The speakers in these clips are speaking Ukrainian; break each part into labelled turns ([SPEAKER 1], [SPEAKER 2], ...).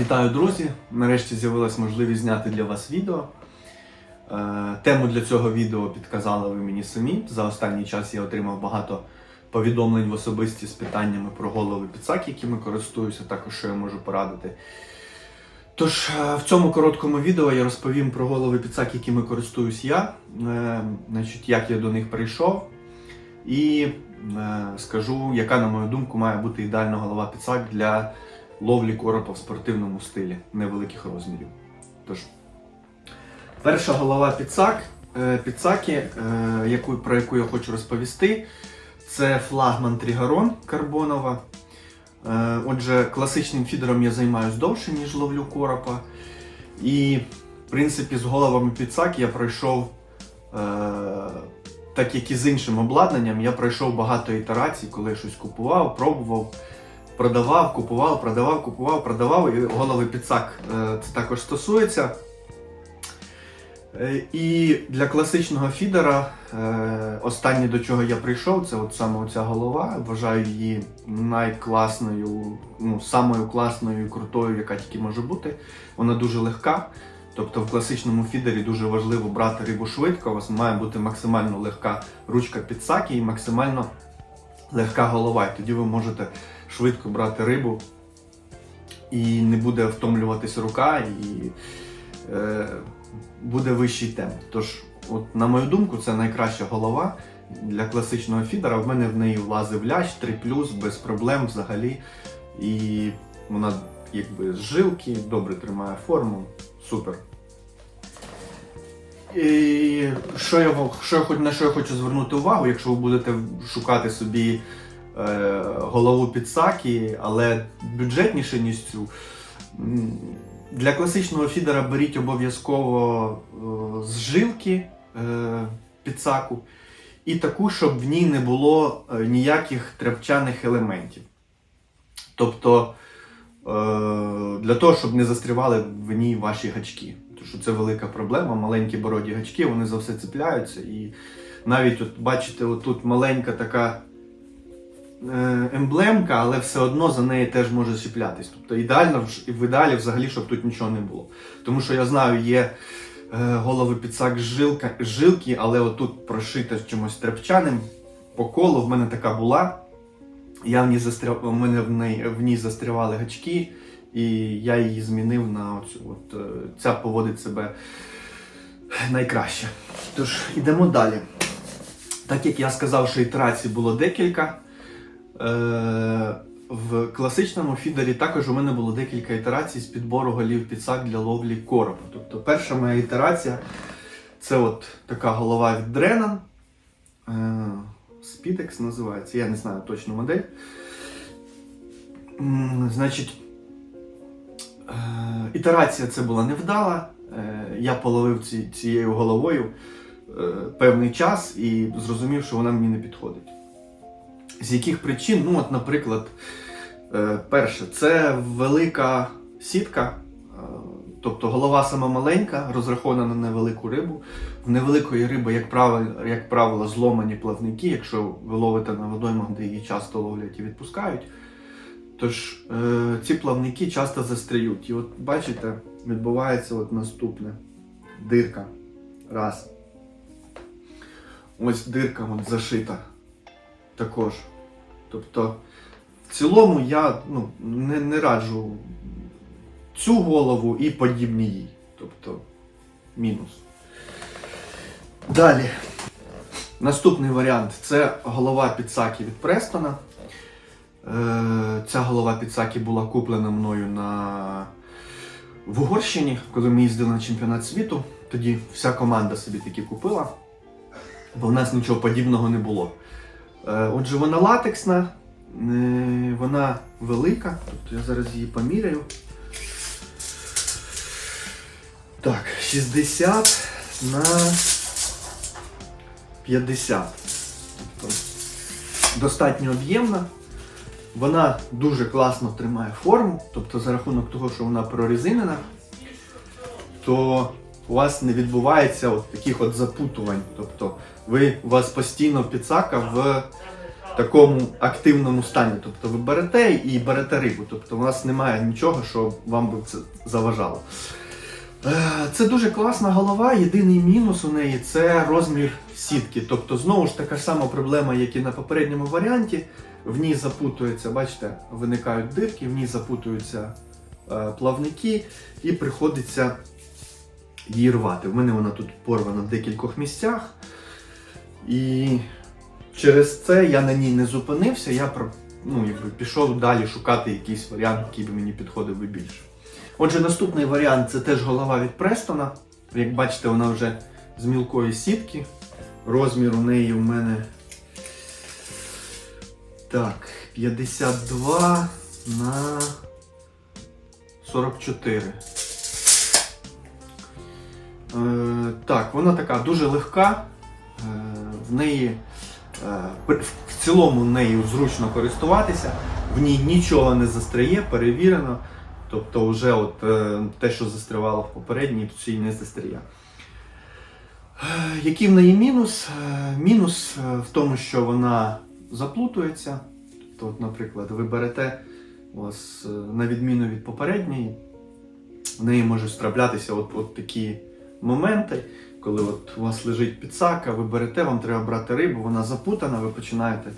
[SPEAKER 1] Вітаю, друзі! Нарешті з'явилась можливість зняти для вас відео. Е, Тему для цього відео підказали ви мені самі. За останній час я отримав багато повідомлень в особисті з питаннями про голови підсак, якими користуюся, також що я можу порадити. Тож, е, в цьому короткому відео я розповім про голови підсак, якими користуюсь я, е, значить, як я до них прийшов, і е, скажу, яка, на мою думку, має бути ідеальна голова підсак для ловлі коропа в спортивному стилі невеликих розмірів. Тож, перша голова підсак, е, підсаки, е, яку, про яку я хочу розповісти, це флагман Трігарон карбонова. Отже, класичним фідером я займаюся довше, ніж ловлю коропа. І, в принципі, з головами підсак я пройшов, так як і з іншим обладнанням, я пройшов багато ітерацій, коли я щось купував, пробував продавав, купував, продавав, купував, продавав. І голови підсак е, це також стосується. Е, І для класичного фідера, е, останнє до чого я прийшов, це от саме оця голова. Вважаю її найкласною, ну, самою класною і крутою, яка тільки може бути. Вона дуже легка. Тобто в класичному фідері дуже важливо брати рибу швидко. У вас має бути максимально легка ручка підсаки і максимально легка голова. І тоді ви можете швидко брати рибу і не буде втомлюватись рука, і е, буде вищий темп. Тож, от, на мою думку, це найкраща голова для класичного фідера. В мене в неї влазив лящ 3 без проблем взагалі. І вона якби з жилки, добре тримає форму. Супер. І що я, що я, на що я хочу звернути увагу, якщо ви будете шукати собі е, голову підсаки, але бюджетніше, ніж цю. Для класичного фідера беріть обов'язково е, з жилки е, підсаку і таку, щоб в ній не було е, ніяких тряпчаних елементів. Тобто для того, щоб не застрівали в ній ваші гачки. Тому що це велика проблема. Маленькі бороді гачки, вони за все цепляються. І навіть от бачите, отут маленька така е, емблемка, але все одно за неї теж може чіплятись. Тобто ідеально в- ідеалі взагалі, щоб тут нічого не було. Тому що я знаю, є е, голови підсак жилка, жилки, але отут прошита чимось тряпчаним по колу. В мене така була. Я в ній застряв, в мене в ній, в ній застрявали гачки, і я її змінив на оцю. От, е, ця поводить себе найкраще. Тож, йдемо далі. Так як я сказав, що ітерацій було декілька. Е, в класичному фідері також у мене було декілька ітерацій з підбору голів підсак для ловлі коропа. Тобто перша моя ітерація це от така голова від Дренан. Speedex називається, я не знаю точну модель. Значить, ітерація це була невдала. Е, Я половив ці, цією головою е, певний час і зрозумів, що вона мені не підходить. З яких причин? Ну, от, наприклад, е, перше, це велика сітка, тобто голова сама маленька, розрахована на невелику рибу. В невеликої риби, як правило, як правило, зломані плавники, якщо ви ловите на водоймах, де її часто ловлять і відпускають. Тож е, ці плавники часто застряють. І от бачите, відбувається от наступне дирка. Раз. Ось дирка от зашита також. Тобто, в цілому я ну, не, не раджу цю голову і подібні їй. Тобто, мінус. Далі. Наступний варіант це голова підсаки від Престона. Е, Ця голова підсаки була куплена мною на... в Угорщині, коли ми їздили на чемпіонат світу. Тоді вся команда собі такі купила, бо в нас нічого подібного не було. Е, Отже, вона латексна, е, вона велика, тобто я зараз її поміряю. Так, 60 на 50. Тобто достатньо об'ємна. Вона дуже класно тримає форму, тобто за рахунок того, що вона прорезинена, то у вас не відбувається от таких от запутувань. Тобто ви, у вас постійно підсака в такому активному стані. Тобто ви берете і берете рибу. Тобто у вас немає нічого, що вам би це заважало. Е, Це дуже класна голова. Єдиний мінус у неї це розмір сітки. Тобто, знову ж така сама проблема, як і на попередньому варіанті. В ній запутується, бачите, виникають дирки, в ній запутуються е, плавники і приходиться її рвати. В мене вона тут порвана в декількох місцях. І через це я на ній не зупинився, я ну, якби пішов далі шукати якийсь варіант, який би мені підходив би більше. Отже, наступний варіант це теж голова від Престона. Як бачите, вона вже з мілкої сітки. Розмір у неї у мене так, 52 на 44. Е, так, вона така дуже легка. Е, в неї е, в цілому нею зручно користуватися, в ній нічого не застряє, перевірено. Тобто, вже от, е, те, що застрявало в попередній, цій не застряє. Е, Який в неї мінус? Е, Мінус е, в тому, що вона заплутується. Тобто, от, наприклад, ви берете вас, на відміну від попередньої, в неї можуть траплятися от, от такі моменти, коли от у вас лежить підсака, ви берете, вам треба брати рибу, вона запутана, ви починаєте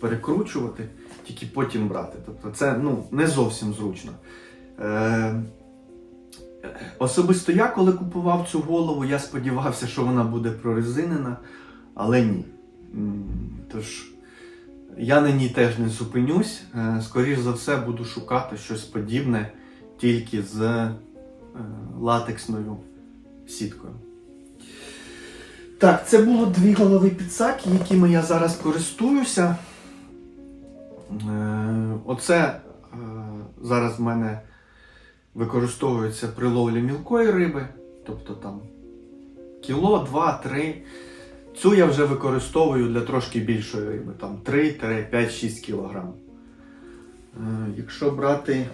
[SPEAKER 1] перекручувати, тільки потім брати. Тобто це ну, не зовсім зручно. Е, особисто я, коли купував цю голову, я сподівався, що вона буде прорезинена, але ні. Тож я на ній теж не зупинюсь. Е, Скоріш за все, буду шукати щось подібне тільки з е, латексною сіткою. Так, це було дві голови підсаки, якими я зараз користуюся. Е, Оце зараз в мене використовується при ловлі мілкої риби, тобто там кіло, два, три. Цю я вже використовую для трошки більшої риби, там 3-5-6 кг. Якщо брати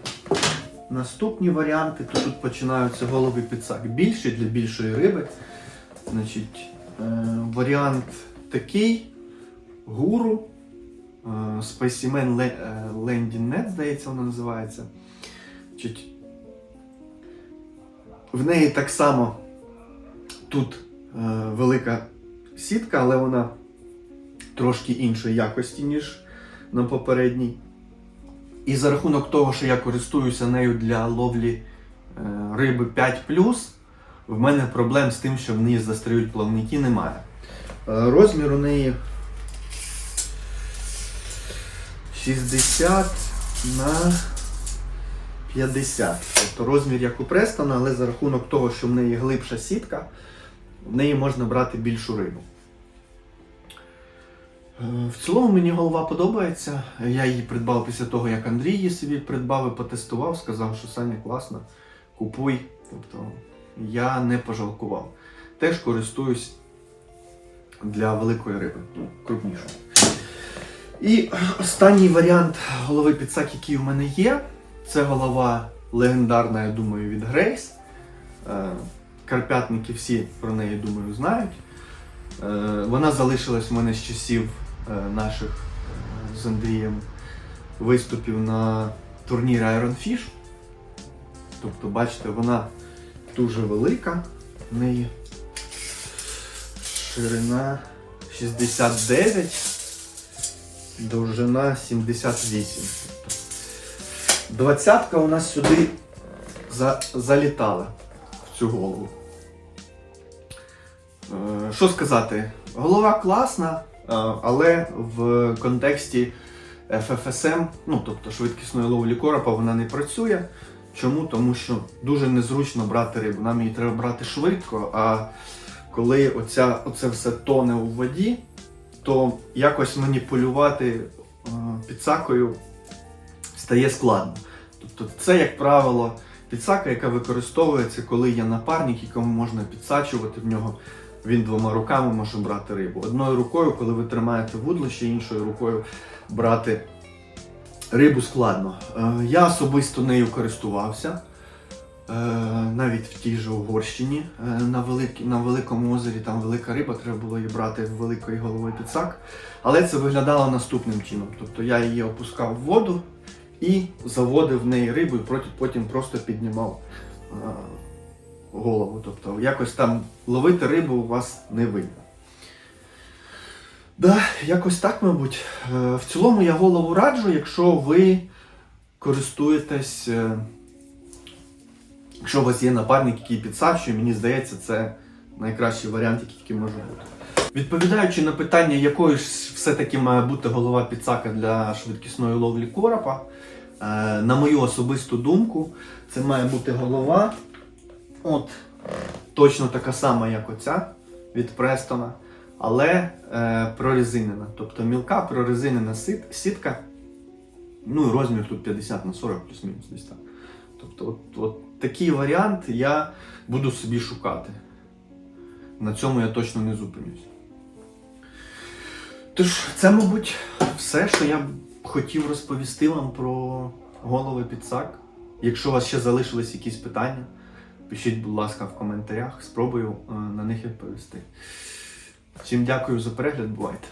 [SPEAKER 1] наступні варіанти, то тут починаються голови підсак більші для більшої риби. Значить, е, варіант такий: гуру, е, Specimen е, Landing Net, здається, вона називається. Значить, в неї так само тут е, велика сітка, але вона трошки іншої якості, ніж на попередній. І за рахунок того, що я користуюся нею для ловлі е, риби 5 в мене проблем з тим, що в неї застряють плавники, немає. Е, Розмір у неї 60 на 50. Тобто розмір як у Престона, але за рахунок того, що в неї глибша сітка, в неї можна брати більшу рибу. Е, В цілому мені голова подобається. Я її придбав після того, як Андрій її собі придбав і потестував, сказав, що Саня класно, купуй. Тобто я не пожалкував. Теж користуюсь для великої риби, ну, крупнішої. І останній варіант голови підсак, який у мене є, це голова легендарна, я думаю, від Грейс. Е, Карпятники всі про неї, думаю, знають. Е, Вона залишилась у мене з часів е, наших з Андрієм виступів на турнірі Iron Fish. Тобто, бачите, вона дуже велика. В неї ширина 69, довжина 78. Двадцятка у нас сюди за, залітала в цю голову. Е, Що сказати? Голова класна, е, але в контексті FFSM, ну тобто швидкісної ловлі коропа, вона не працює. Чому? Тому що дуже незручно брати рибу. Нам її треба брати швидко, а коли оця, оце все тоне у воді, то якось маніпулювати е, підсакою стає складно. Тобто це, як правило, підсака, яка використовується, коли є напарник, якому можна підсачувати в нього. Він двома руками може брати рибу. Одною рукою, коли ви тримаєте вудлище, іншою рукою брати рибу складно. Е, Я особисто нею користувався. Е, навіть в тій же Угорщині е, на, велик, на великому озері там велика риба, треба було її брати великою головою підсак. Але це виглядало наступним чином. Тобто я її опускав в воду і заводив в неї рибу, і потім просто піднімав е, голову. Тобто якось там ловити рибу у вас не вийде. Да, якось так, мабуть. Е, В цілому я голову раджу, якщо ви користуєтесь. е, Якщо у вас є напарник, який підсаджує, мені здається, це найкращий варіант, який тільки може бути. Відповідаючи на питання, якою ж все-таки має бути голова підсака для швидкісної ловлі коропа, е, на мою особисту думку, це має бути голова, от точно така сама, як оця від Престона, але е, прорезинена. Тобто мілка прорезинена сит- сітка, ну і розмір тут 50 на 40 плюс-мінус десь так. Тобто, от, от такий варіант я буду собі шукати. На цьому я точно не зупинюсь. Тож, це, мабуть, все, що я хотів розповісти вам про голови підсак. Якщо у вас ще залишились якісь питання, пишіть, будь ласка, в коментарях, спробую е, на них відповісти. Всім дякую за перегляд, бувайте.